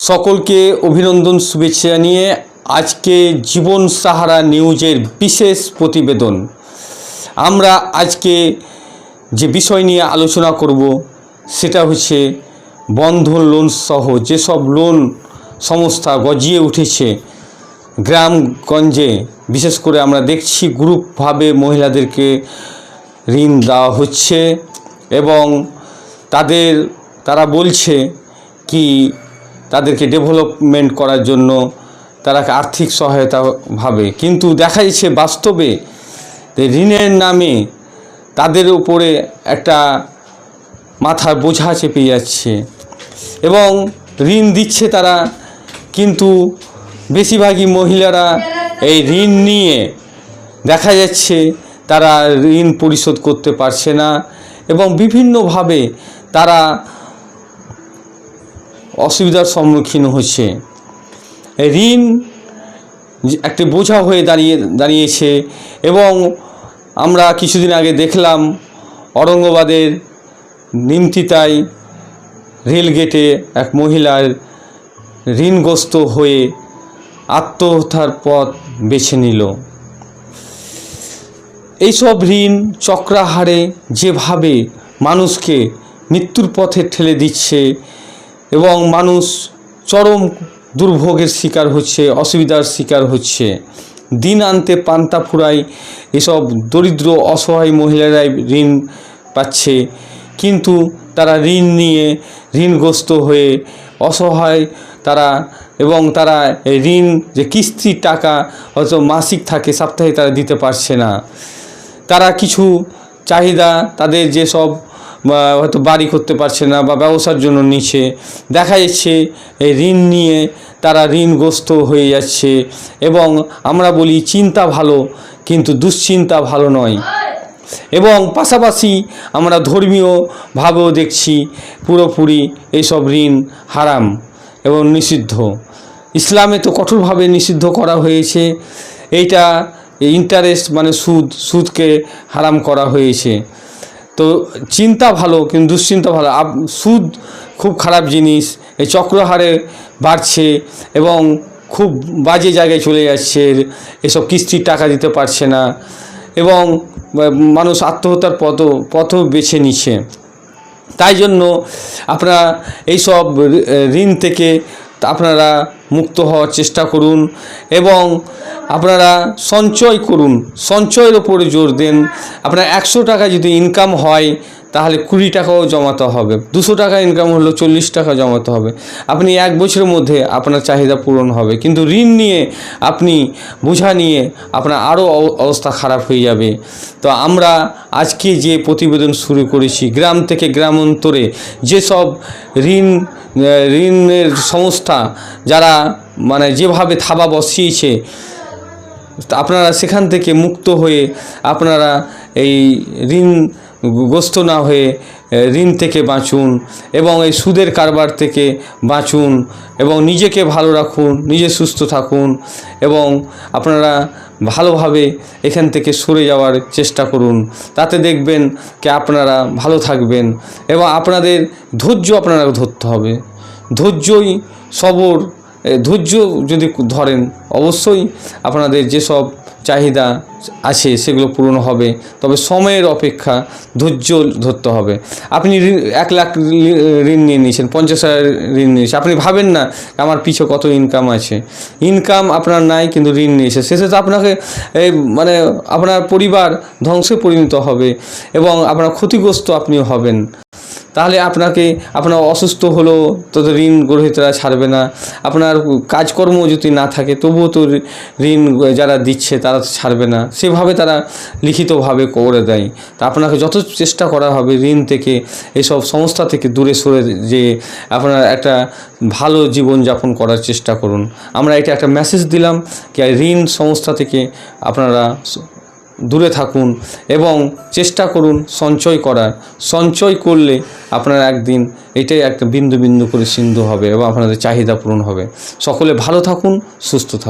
সকলকে অভিনন্দন, শুভেচ্ছা জানিয়ে আজকে জীবন সাহারা নিউজের বিশেষ প্রতিবেদন। আমরা আজকে যে বিষয় নিয়ে আলোচনা করব, সেটা হচ্ছে বন্ধন লোন সহ যেসব লোন সংস্থা গজিয়ে উঠেছে গ্রামগঞ্জে, বিশেষ করে আমরা দেখছি গ্রুপভাবে মহিলাদেরকে ঋণ দেওয়া হচ্ছে এবং তাদের, তারা বলছে কি তাদেরকে ডেভেলপমেন্ট করার জন্য তারা আর্থিক সহায়তা ভাবে। কিন্তু দেখা যাচ্ছে বাস্তবে ঋণের নামে তাদের উপরে একটা মাথার বোঝা চেপে যাচ্ছে এবং ঋণ দিচ্ছে তারা। কিন্তু বেশিরভাগই মহিলারা এই ঋণ নিয়ে দেখা যাচ্ছে তারা ঋণ পরিশোধ করতে পারছে না এবং বিভিন্নভাবে তারা অসুবিধার সম্মুখীন হচ্ছে। ঋণ একটি বোঝা হয়ে দাঁড়িয়ে, দাঁড়িয়েছে এবং আমরা কিছুদিন আগে দেখলাম অরঙ্গবাদের নিমতিতায় রেলগেটে এক মহিলার ঋণগ্রস্ত হয়ে আত্মহত্যার পথ বেছে নিল। এইসব ঋণ চক্রাহারে যেভাবে মানুষকে মৃত্যুর পথে ঠেলে দিচ্ছে এবং মানুষ চরম দুর্ভোগের শিকার হচ্ছে, অসুবিধার শিকার হচ্ছে। দিন আনতে পান্তা ফুরায়, এসব দরিদ্র, অসহায় মহিলারাই ঋণ পাচ্ছে। কিন্তু তারা ঋণ নিয়ে ঋণগ্রস্ত হয়ে অসহায় তারা এবং তারা এই ঋণ যে কিস্তির টাকা হয়তো মাসিক থাকে সাপ্তাহিক তারা দিতে পারছে না। তারা কিছু চাহিদা, তাদের যেসব আহ, হয়তো বাড়ি করতে পারছে না বা ব্যবসার জন্য নিচ্ছে। দেখা যাচ্ছে এই ঋণ নিয়ে তারা ঋণগ্রস্ত হয়ে যাচ্ছে এবং আমরা বলি চিন্তা ভালো কিন্তু দুশ্চিন্তা ভালো নয়। এবং পাশাপাশি আমরা ধর্মীয়ভাবেও দেখছি পুরোপুরি এইসব ঋণ হারাম এবং নিষিদ্ধ। ইসলামে তো কঠোরভাবে নিষিদ্ধ করা হয়েছে। এইটা ইন্টারেস্ট মানে সুদ সুদকে হারাম করা হয়েছে। তো চিন্তা ভালো, কিন্তু দুশ্চিন্তা ভালো। সুদ খুব খারাপ জিনিস, এই চক্রহারে বাড়ছে এবং খুব বাজে জায়গায় চলে যাচ্ছে, এসব কিস্তির টাকা দিতে পারছে না এবং মানুষ আত্মহত্যার পথ পথও বেছে নিচ্ছে। তাই জন্য আপনারা এইসব ঋণ থেকে আপনারা মুক্ত হওয়ার চেষ্টা করুন এবং আপনারা সঞ্চয় করুন। সঞ্চয়ের ওপরে জোর দেন। আপনার একশো টাকা যদি ইনকাম হয়, তাহলে কুড়ি টাকাও জমাতে হবে। দুশো টাকা ইনকাম হলো চল্লিশ টাকা জমাতে হবে। আপনি এক বছরের মধ্যে আপনার চাহিদা পূরণ হবে। কিন্তু ঋণ নিয়ে আপনি বোঝা নিয়ে আপনার আরও অবস্থা খারাপ হয়ে যাবে। তো আমরা আজকে যে প্রতিবেদন শুরু করেছি, গ্রাম থেকে গ্রামান্তরে যেসব ঋণ ঋণের সংস্থা যারা মানে যেভাবে থাবা বসিয়েছে, আপনারা সেখান থেকে মুক্ত হয়ে, আপনারা এই ঋণগ্রস্ত না হয়ে ঋণ থেকে বাঁচুন এবং এই সুদের কারবার থেকে বাঁচুন এবং নিজেকে ভালো রাখুন, নিজে সুস্থ থাকুন এবং আপনারা ভালোভাবে এখান থেকে সরে যাওয়ার চেষ্টা করুন। তাতে দেখবেন কি আপনারা ভালো থাকবেন এবং আপনাদের ধৈর্য আপনারা ধরতে হবে। ধৈর্যই সবর ধৈর্য যদি ধরেন, অবশ্যই আপনাদের যেসব চাহিদা আছে সেগুলো পূরণ হবে। তবে সময়ের অপেক্ষা ধৈর্য ধরতে হবে। আপনি এক লাখ ঋণ নিয়ে নিয়েছেন, পঞ্চাশ হাজার ঋণ নিয়েছেন। আপনি ভাবেন না আমার পিছু কত ইনকাম আছে। ইনকাম আপনার নাই, কিন্তু ঋণ নিয়েছে। শেষে তো আপনাকে মানে আপনার পরিবার ধ্বংসে পরিণত হবে এবং আপনার ক্ষতিগ্রস্ত আপনিও হবেন। তাহলে আপনাকে, আপনার অসুস্থ হলো তো ঋণ গ্রহীতারা ছাড়বে না। আপনার কাজকর্ম যদি না থাকে, তবুও তো ঋণ যারা দিচ্ছে, তারা তো ছাড়বে না। সেভাবে তারা লিখিতভাবে করে দেয়। তা আপনাকে যত চেষ্টা করা হবে, ঋণ থেকে, এসব সংস্থা থেকে দূরে সরে যে আপনার একটা ভালো জীবনযাপন করার চেষ্টা করুন। আমরা এটা একটা মেসেজ দিলাম, কি ঋণ সংস্থা থেকে আপনারা দূরে থাকুন এবং চেষ্টা করুন সঞ্চয় করার। সঞ্চয় করলে আপনার একদিন এটাই একটা বিন্দু বিন্দু করে সিন্ধু হবে এবং আপনাদের চাহিদা পূরণ হবে। সকলে ভালো থাকুন, সুস্থ থাকুন।